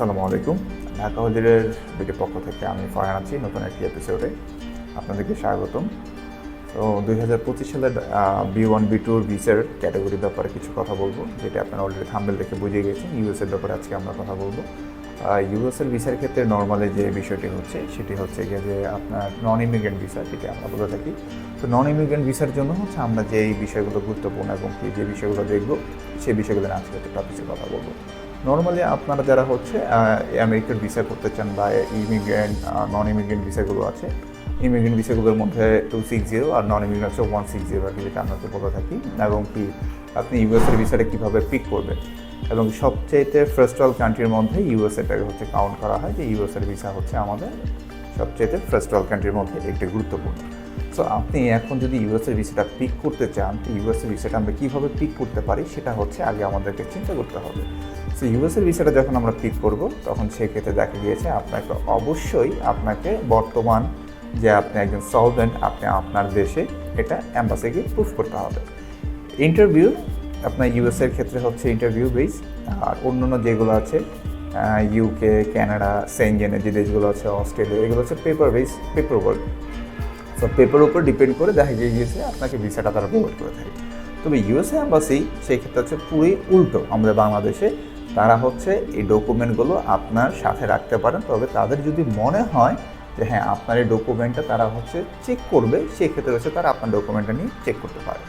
আলাইকুম। ঢাকা হজিরের বিটির পক্ষ থেকে আমি ফরহান আছি নতুন একটি এপিসোডে আপনাদেরকে স্বাগতম। তো দুই হাজার পঁচিশ সালের বি ওয়ান বি টুর ভিসার ক্যাটাগরির ব্যাপারে কিছু কথা বলব, যেটা আপনারা অলরেডি থাম্বেল দেখে বুঝে গেছেন। ইউএসের ব্যাপারে আজকে আমরা কথা বলব। ইউএসের ভিসার ক্ষেত্রে নর্মালি যে বিষয়টি হচ্ছে, সেটি হচ্ছে গিয়ে যে আপনার নন ইমিগ্রেন্ট ভিসা যেটি আমরা বলে থাকি। তো নন ইমিগ্রেন্ট ভিসার জন্য হচ্ছে আমরা যে এই বিষয়গুলো গুরুত্বপূর্ণ এবং যে বিষয়গুলো দেখব সেই বিষয়গুলো আজকে একটা টপিকে কথা বলব। নর্মালি আপনারা যারা হচ্ছে আমেরিকার ভিসা করতে চান বা ইমিগ্রেন্ট নন ইমিগ্রেন্ট ভিসাগুলো আছে ইমিগ্রেন্ট ভিসাগুলোর মধ্যে টু সিক্স জিরো আর নন ইমিগ্রেন্ট হচ্ছে ওয়ান সিক্স জিরো আর কি, যেটা আমরা বলে থাকি। এবং কি, আপনি ইউএসের ভিসাটা কীভাবে পিক করবেন? এবং সবচেয়েতে ফার্স্ট ওয়ার্ল্ড কান্ট্রির মধ্যে ইউএসএটাকে হচ্ছে কাউন্ট করা হয় যে ইউএসএর ভিসা হচ্ছে আমাদের সবচেয়েতে ফার্স্ট ওয়ার্ল্ড কান্ট্রির মধ্যে একটি গুরুত্বপূর্ণ। সো আপনি এখন যদি ইউএসএর ভিসাটা পিক করতে চান, তো ইউএসএর ভিসাটা আমরা কীভাবে পিক করতে পারি, সেটা হচ্ছে আগে আমাদেরকে চিন্তা করতে হবে। সো ইউএসএর ভিসাটা যখন আমরা পিক করব, তখন সেক্ষেত্রে দেখা গিয়েছে আপনাকে অবশ্যই আপনাকে বর্তমান যে আপনি একজন সলভেন্ট আপনি আপনার দেশে এটা অ্যাম্বাসিকে প্রুফ করতে হবে। ইন্টারভিউ আপনার ইউএসের ক্ষেত্রে হচ্ছে ইন্টারভিউ বেস আর অন্যান্য যেগুলো আছে ইউকে কানাডা সেঞ্জেনের যে দেশগুলো আছে অস্ট্রেলিয়া এগুলো হচ্ছে paper base paper work so paper উপর ডিপেন্ড করে দেখা গিয়েছে আপনাকে ভিসাটা তারা প্রোভাইড করে থাকে তবে ইউএসএ অ্যাম্বাসি সেই ক্ষেত্রে হচ্ছে পুরোই উল্টো। আমাদের বাংলাদেশে তারা হচ্ছে এই ডকুমেন্টগুলো আপনার সাথে রাখতে পারেন। তবে তাদের যদি মনে হয় যে হ্যাঁ আপনার এই ডকুমেন্টটা তারা হচ্ছে চেক করবে, সেক্ষেত্রে হচ্ছে তারা আপনার ডকুমেন্টটা নিয়ে চেক করতে পারে।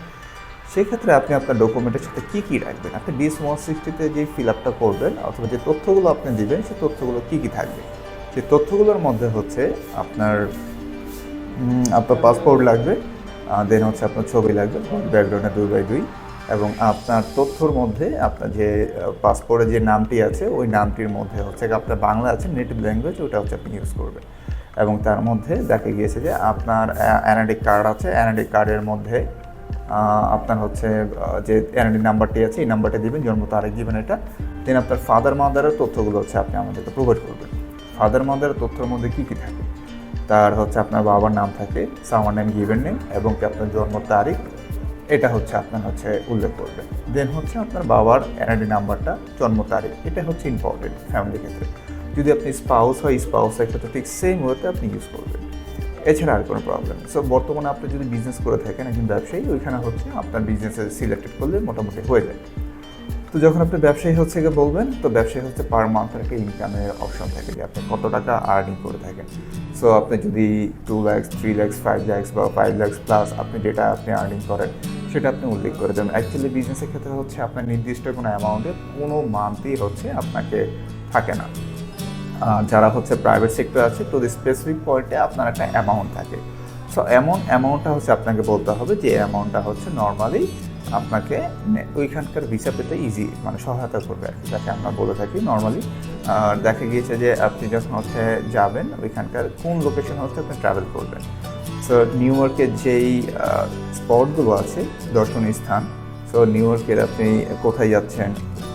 সেক্ষেত্রে আপনি আপনার ডকুমেন্টের সাথে কী কী রাখবেন? আপনি ডিএস ওয়ান সিক্সটিতে যে ফিল আপটা করবেন অথবা যে তথ্যগুলো আপনি দিবেন সেই তথ্যগুলো কী কী থাকবে? সেই তথ্যগুলোর মধ্যে হচ্ছে আপনার আপনার পাসপোর্ট লাগবে দেন হচ্ছে আপনার ছবি লাগবে ব্যাকগ্রাউন্ডে দুই বাই দুই। এবং আপনার তথ্যর মধ্যে আপনার যে পাসপোর্টে যে নামটি আছে, ওই নামটির মধ্যে হচ্ছে আপনার বাংলা আছে নেটিভ ল্যাঙ্গুয়েজ ওটা হচ্ছে আপনি ইউজ করবেন। এবং তার মধ্যে দেখা গিয়েছে যে আপনার অ্যানাডি কার্ড আছে অ্যানাডি কার্ডের মধ্যে আপনার হচ্ছে যে এনআইডি নাম্বারটি আছে, এই নাম্বারটা দিবেন, জন্ম তারিখ দিবেন এটা। দেন আপনার ফাদার মাদারের তথ্যগুলো হচ্ছে আপনি আমাদেরকে প্রোভাইড করবেন। ফাদার মাদারের তথ্যের মধ্যে কী কী থাকে? তার হচ্ছে আপনার বাবার নাম থাকে সামার নেম গিভেন নেম এবং কি আপনার জন্ম তারিখ এটা হচ্ছে আপনার হচ্ছে উল্লেখ করবেন দেন হচ্ছে আপনার বাবার এনআইডি নাম্বারটা, জন্ম তারিখ, এটা হচ্ছে ইম্পর্টেন্ট ফ্যামিলির ক্ষেত্রে। যদি আপনি স্পাউস হয় স্পাউসের ক্ষেত্রে ঠিক সেম ওয়েতে আপনি ইউজ করবেন। এছাড়া আর কোনো প্রবলেম সো বর্তমানে আপনি যদি বিজনেস করে থাকেন, একজন ব্যবসায়ী, ওইখানে হচ্ছে আপনার বিজনেসে সিলেক্টেড করলে মোটামুটি হয়ে যায়। তো যখন আপনি ব্যবসায়ী হচ্ছে গিয়ে বলবেন, তো ব্যবসায়ী হচ্ছে পার মান্থ একটা ইনকামের অপশন থাকে যে আপনি কত টাকা আর্নিং করে থাকেন। সো আপনি যদি two lakhs three lakhs five lakhs বা ফাইভ ল্যাক্স প্লাস আপনি যেটা আপনি আর্নিং করেন সেটা আপনি উল্লেখ করে দেবেন অ্যাকচুয়ালি বিজনেসের ক্ষেত্রে হচ্ছে আপনার নির্দিষ্ট কোনো অ্যামাউন্টে কোনো মান্থই হচ্ছে আপনাকে থাকে না। যারা হচ্ছে প্রাইভেট সেক্টর আছে, তো স্পেসিফিক পয়েন্টে আপনার একটা অ্যামাউন্ট থাকে। সো এমন অ্যামাউন্টটা হচ্ছে আপনাকে বলতে হবে যে অ্যামাউন্টটা হচ্ছে নর্মালি আপনাকে ওইখানকার ভিসা পেতে ইজি মানে সহায়তা করবে আর কি। যাকে আমরা বলে থাকি নর্মালি দেখা গিয়েছে যে, আপনি যখন হচ্ছে যাবেন, ওইখানকার কোন লোকেশন হচ্ছে আপনি ট্রাভেল করবেন। সো নিউ ইয়র্কের যেই স্পটগুলো আছে, দর্শনীয় স্থান সো নিউ ইয়র্কের আপনি কোথায় যাচ্ছেন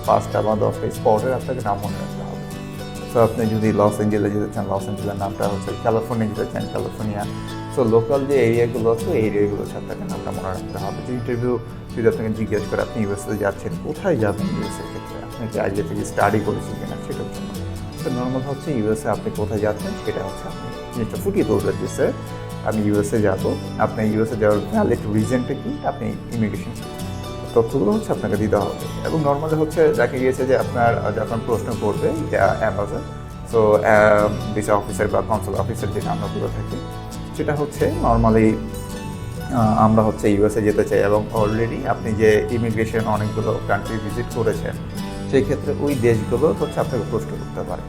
পাঁচটা বা দশটা স্পটের আপনাকে নাম মনে রাখতে হবে। সো আপনি যদি লস এঞ্জেলে যেতে চান লস এঞ্জেলের নামটা হচ্ছে ক্যালিফোর্নিয়া যেতে চান ক্যালিফোর্নিয়া সো লোকাল যে এরিয়াগুলো আছে এই এরিয়াগুলো হচ্ছে আপনাকে নামটা মনে রাখতে হবে। যে ইন্টারভিউ যদি আপনাকে জিজ্ঞেস করে আপনি ইউএসএ যাচ্ছেন, কোথায় যাবেন ইউএসএর ক্ষেত্রে? আপনি কি আগে থেকে স্টাডি করেছেন কিনা সেটার জন্য। তো নর্মাল হচ্ছে ইউএসএ আপনি কোথায় যাচ্ছেন, সেটা হচ্ছে আপনি জিনিসটা ফুটিয়ে যে স্যার আমি ইউএসএ যাব। আপনি ইউএসএ যাওয়ার ভ্যালিড রিজনটা কি? আপনি ইমিগ্রেশন তথ্যগুলো হচ্ছে আপনাকে দিতে হবে। এবং নর্মালি হচ্ছে দেখা গিয়েছে যে আপনার যখন প্রশ্ন করবে অ্যাম্বাসেডর সো ভিসা অফিসার বা কনসুল অফিসার যে আমরা থাকে, সেটা হচ্ছে নর্মালি আমরা হচ্ছে ইউএসএ যেতে চাই এবং অলরেডি আপনি যে ইমিগ্রেশন অনেকগুলো কান্ট্রি ভিজিট করেছেন, সেই ক্ষেত্রে ওই দেশগুলো হচ্ছে আপনাকে প্রশ্ন করতে পারে।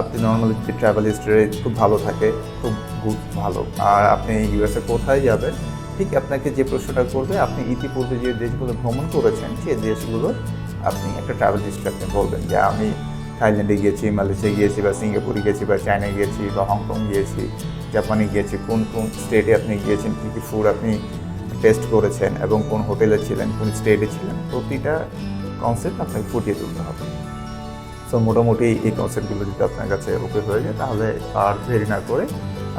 আপনি নর্মালি ট্রাভেল হিস্ট্রি খুব ভালো থাকে, খুব গুড ভালো। আর আপনি ইউএসএ কোথায় যাবেন, ঠিক আপনাকে যে প্রশ্নটা করবে, আপনি ইতিপূর্বে যে দেশগুলো ভ্রমণ করেছেন সেই দেশগুলো আপনি একটা ট্রাভেল হিস্ট্রি আপনি বলবেন। যে আমি থাইল্যান্ডে গিয়েছি, মালয়েশিয়া গিয়েছি, বা সিঙ্গাপুরে গিয়েছি, বা চায়নায় গিয়েছি, বা হংকং গিয়েছি, জাপানে গিয়েছি, কোন কোন স্টেটে আপনি গিয়েছেন, কী কী ফুড আপনি টেস্ট করেছেন, এবং কোন হোটেলে ছিলেন, কোন স্টেটে ছিলেন, প্রতিটা কনসেপ্ট আপনাকে ফুটিয়ে তুলতে হবে। সো মোটামুটি এই কনসেপ্টগুলো যদি আপনার কাছে ওকে হয়ে যায়, তাহলে আর দেরি না করে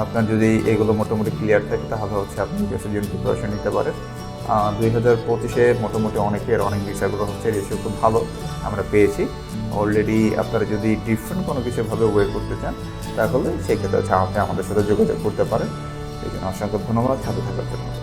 আপনার যদি এগুলো মোটামুটি ক্লিয়ার থাকে, তাহলে হচ্ছে আপনি গ্যাসের জন্য প্রিপারেশন নিতে পারেন। দুই হাজার পঁচিশে মোটামুটি অনেকের অনেক ভিসাগুলো হচ্ছে রেশিও খুব ভালো আমরা পেয়েছি। অলরেডি আপনারা যদি ডিফারেন্ট কোনো কিছুভাবে ওয়ে করতে চান, তাহলে সেক্ষেত্রে হচ্ছে আপনি আমাদের সাথে যোগাযোগ করতে পারেন। এই জন্য অসংখ্য ধন্যবাদ। সাথে থাকার জন্য।